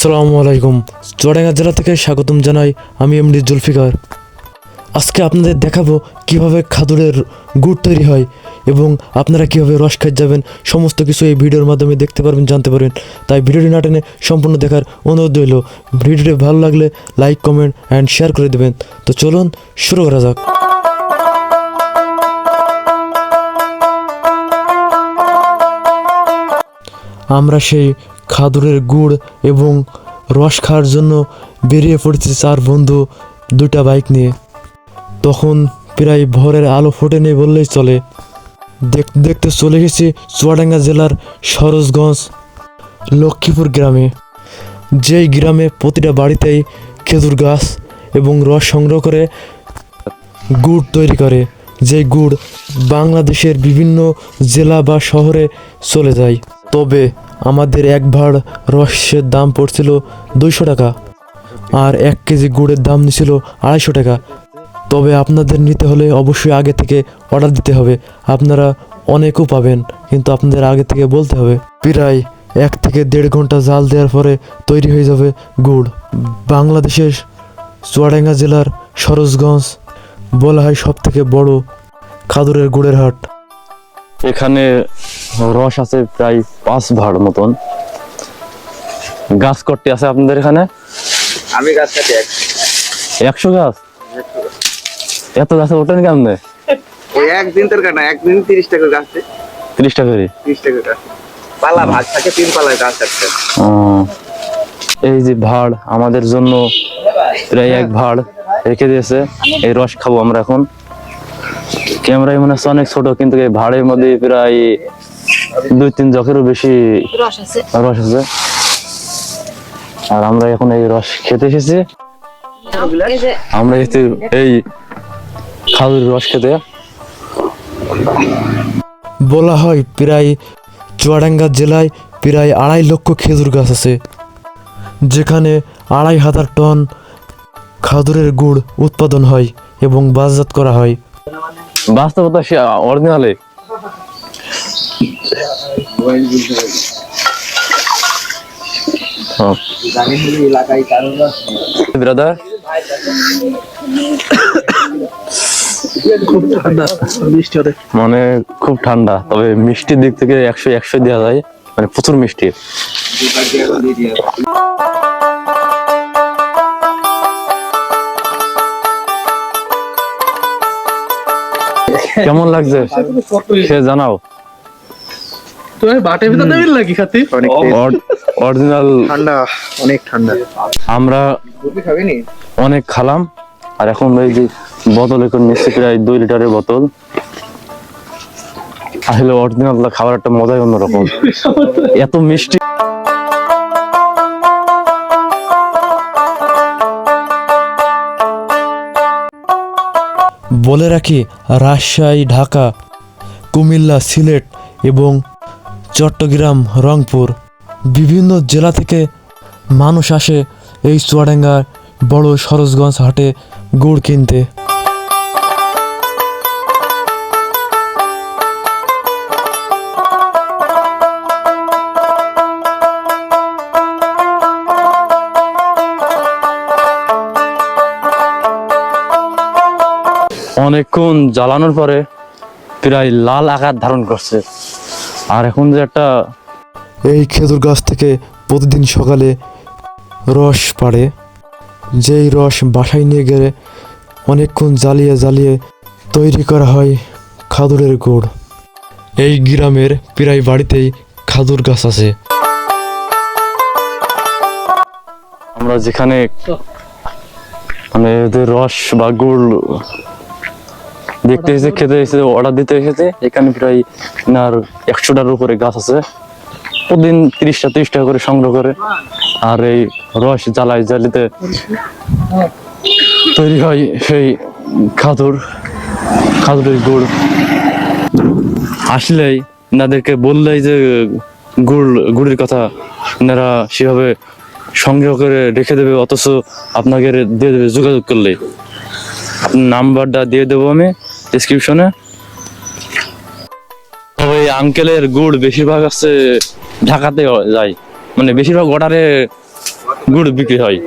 আসসালামু আলাইকুম। চুয়াডাঙ্গা জেলা থেকে স্বাগতম জানাই আমি এমডি জুলফিকার। আজকে আপনাদের দেখাবো কীভাবে খাদুরের গুড় তৈরি হয় এবং আপনারা কীভাবে রস খাই যাবেন, সমস্ত কিছু এই ভিডিওর মাধ্যমে দেখতে পারবেন, জানতে পারবেন। তাই ভিডিওটি না টেনে সম্পূর্ণ দেখার অনুরোধ রইল। ভিডিওটি ভালো লাগলে লাইক, কমেন্ট অ্যান্ড শেয়ার করে দেবেন। তো চলুন শুরু করা যাক। আমরা সেই খাদুরের গুড় এবং রস খাওয়ার জন্য বেরিয়ে পড়েছে চার বন্ধু দুটা বাইক নিয়ে। তখন প্রায় ভোরের আলো ফোটেনি বললেই চলে। দেখতে চলে গেছি চুয়াডাঙ্গা জেলার সরোজগঞ্জ, লক্ষ্মীপুর গ্রামে। যেই গ্রামে প্রতিটা বাড়িতেই খেজুর গাছ এবং রস সংগ্রহ করে গুড় তৈরি করে যে গুড় বাংলাদেশের বিভিন্ন জেলা বা শহরে চলে যায়। তবে আমাদের এক ভাড় রসের দাম পড়ছিল দুইশো টাকা আর এক কেজি গুড়ের দাম নিছিল আড়াইশো টাকা। তবে আপনাদের নিতে হলে অবশ্যই আগে থেকে অর্ডার দিতে হবে। আপনারা অনেকও পাবেন, কিন্তু আপনাদের আগে থেকে বলতে হবে। প্রায় এক থেকে দেড় ঘণ্টা জাল দেওয়ার পরে তৈরি হয়ে যাবে গুড়। বাংলাদেশের চুয়াডাঙ্গা জেলার সরোজগঞ্জ বলা হয় সব থেকে বড় খাদুরের গুড়ের হাট। এখানে রস আছে প্রায় পাঁচ ভাড় মতন। গাছ কটটি আছে আপনাদের এখানে? আমি গাছ কাটি একশো গাছ? এত গাছে ওঠেন কেমনে? একদিন তোর কাটা একদিন তিরিশ টাকা গাছে তিরিশ টাকা করে? তিরিশ টাকা গাছ। পালা ভাগ থাকে তিন গাছ এই যে ভাড় আমাদের জন্য প্রায় এক ভাড় রেখে দিয়েছে। এই রস খাব আমরা এখন। ক্যামেরায় মনে হচ্ছে অনেক ছোট কিন্তু এই ভাড়ের মধ্যে প্রায় দুই তিন জখেরও বেশি রস আছে। আর আমরা এখন এই রস খেতে এসেছি। আমরা এসেছি এই খাদুর রস খেতে। বলা হয় প্রায় চুয়াডাঙ্গা জেলায় প্রায় আড়াই লক্ষ খেজুর গাছ আছে যেখানে আড়াই হাজার টন খাদুরের গুড় উৎপাদন হয় এবং বাজারজাত করা হয়। বাস্তবতা সে অরিজিনালে। কারণ মানে খুব ঠান্ডা তবে মিষ্টির দিক থেকে একশো একশো দেওয়া যায়। মানে প্রচুর মিষ্টি। কেমন লাগছে? সে জানাও। তুমি বাটের ভিতর দেবেন নাকি খাতি? অরিজিনাল ঠান্ডা অনেক ঠান্ডা। আমরা তুমি খাবি নি অনেক খালাম আর এখন এই যে বোতল এখন নিচ্ছে প্রায় দুই লিটারের বোতল। আসলে অরিজিনাল খাবার একটা মজাই অন্যরকম। এত মিষ্টি বলে রাখি, রাজশাহী, ঢাকা, কুমিল্লা, সিলেট এবং চট্টগ্রাম, রংপুর। বিভিন্ন জেলা থেকে মানুষ আসে এই চুয়াডাঙ্গার বড় সরোজগঞ্জ হাটে গুড় কিনতে। অনেকক্ষণ জ্বালানোর পরে প্রায় লাল আকার ধারণ করছে। আর এখন যে একটা এই খেজুর গাছ থেকে প্রতিদিন সকালে রস পাড়ে। যেই রস বাসায় নিয়ে গেলে অনেকক্ষণ জ্বালিয়ে জ্বালিয়ে তৈরি করা হয় খাদুরের গুড়। এই গ্রামের প্রায় বাড়িতেই খাদুর গাছ আছে। আমরা যেখানে মানে এদের রস বা গুড় দেখতে এসে, খেতে এসে অর্ডার দিতে এসেছে। এখানে প্রায় আর একশোটার উপরে গাছ আছে। প্রতিদিন তিরিশটা তিরিশ টাকা করে সংগ্রহ করে। আর এই রস জ্বালায় জ্বালিতে তৈরি হয় সেই খাদুর, খাদুরের গুড়। আসলেই এনাদেরকে বললেই যে গুড়, গুড়ের কথা এনারা সেভাবে সংগ্রহ করে রেখে দেবে, অথচ আপনাকে দিয়ে দেবে যোগাযোগ করলে নাম্বারটা দিয়ে দেবো আমি। ডিসক্রিপশনে এই আঙ্কেলের গুড় বেশিরভাগ আছে ঢাকাতে যায়। মানে বেশিরভাগ অর্ডারে গুড় বিক্রি হয়।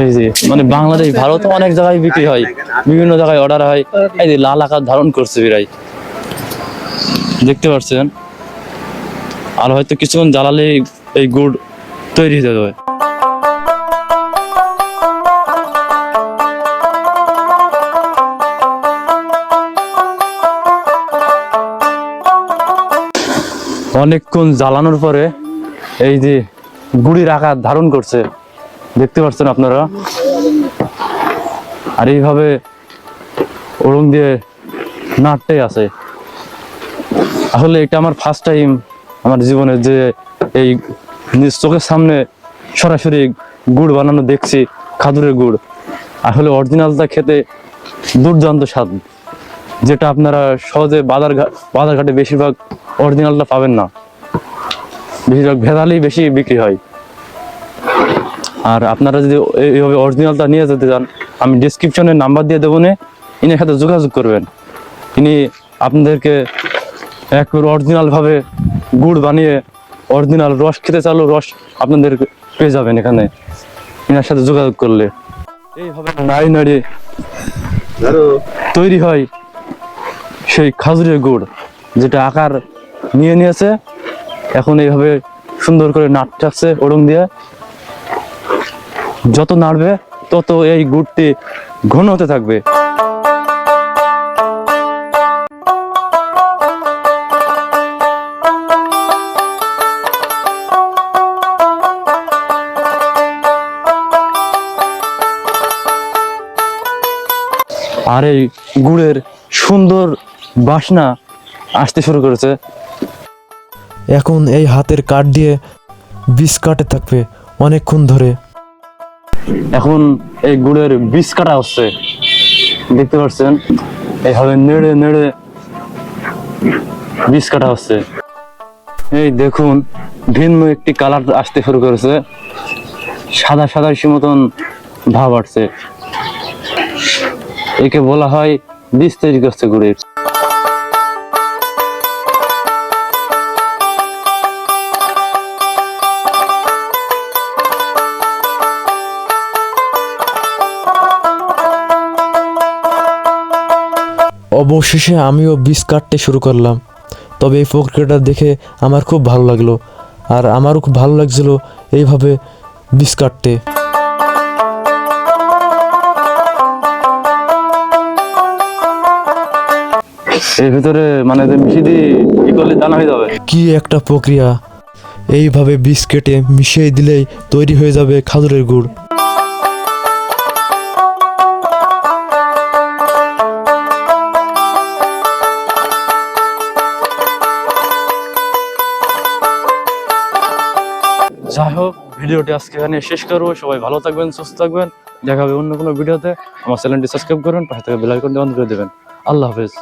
এই যে মানে বাংলাদেশ, ভারত অনেক জায়গায় বিক্রি হয়। বিভিন্ন জায়গায় অর্ডার হয়। এই যে লাল আকার ধারণ করছে বিরাই। দেখতে পাচ্ছেন? আর হয়তো কিছুক্ষণ জ্বালালে এই গুড় তৈরি হয়ে যাবে। অনেকক্ষণ জ্বালানোর পরে এই যে গুড়ির আকার ধারণ করছে, দেখতে পাচ্ছেন আপনারা? আর এইভাবে ওরম দিয়ে নাড়তেই আছে। আসলে এটা আমার ফার্স্ট টাইম আমার জীবনে যে এই নিজ চোখের সামনে সরাসরি গুড় বানানো দেখছি, খাদুরের গুড়। আসলে অরিজিনালটা খেতে দুর্দান্ত স্বাদ, যেটা আপনারা সহজে বাজার বাজারঘাটে বেশিরভাগ অরিজিনালটা পাবেন না। বেশিরভাগ ভেজালই বেশি বিক্রি হয়। আর আপনারা যদি এই- এইভাবে অরিজিনালটা নিয়ে যেতে চান আমি ডিসক্রিপশনে নাম্বার দিয়ে দেবো নে ইনের সাথে যোগাযোগ করবেন। ইনি আপনাদেরকে এক অরিজিনালভাবে গুড় বানিয়ে অরিজিনাল রস খেতে চাইলেও রস আপনাদের পেয়ে যাবেন এখানে। ইনার সাথে যোগাযোগ করলে। এইভাবে নাড়ি নাড়ি তৈরি হয় সেই খাজুরের গুড় যেটা আকার নিয়ে নিয়েছে। এখন এইভাবে সুন্দর করে নাড়টাচ্ছে ওরম দিয়ে। যত নাড়বে, তত এই গুড়টি ঘন হতে থাকবে। আর এই গুড়ের সুন্দর বাসনা আসতে শুরু করেছে। এখন এই হাতের কাঠ দিয়ে বিষ কাটে থাকবে অনেকক্ষণ ধরে। এখন এই গুড়ের বিষ কাটা হচ্ছে। দেখতে পাচ্ছেন এইভাবে নেড়ে নেড়ে বিষ কাটা হচ্ছে। এই দেখুন ভিন্ন একটি কালার আসতে শুরু করেছে। সাদা সাদা মতন ভাব আসছে। একে বলা হয় বীজ তৈরি করছে গুড়ের। অবশেষে আমিও বীজ কাটতে শুরু করলাম। তবে এই প্রক্রিয়াটা দেখে আমার খুব ভালো লাগল আর আমারও খুব ভালো লাগছিল এইভাবে বীজ কাটতে। এর ভিতরে মানে যে মিশি দিয়ে কি করলে দানা হয়ে যাবে। কি একটা প্রক্রিয়া। এইভাবে বীজ কেটে মিশিয়ে দিলেই তৈরি হয়ে যাবে খাজুরের গুড়। যাই হোক, ভিডিওটি আজকে এখানে শেষ করব। সবাই ভালো থাকবেন, সুস্থ থাকবেন। দেখা হবে অন্য কোনো ভিডিওতে। আমার চ্যানেলটি সাবস্ক্রাইব করবেন পাশে থেকে বেলাইকনটি অন করে দেবেন। আল্লাহ হাফেজ।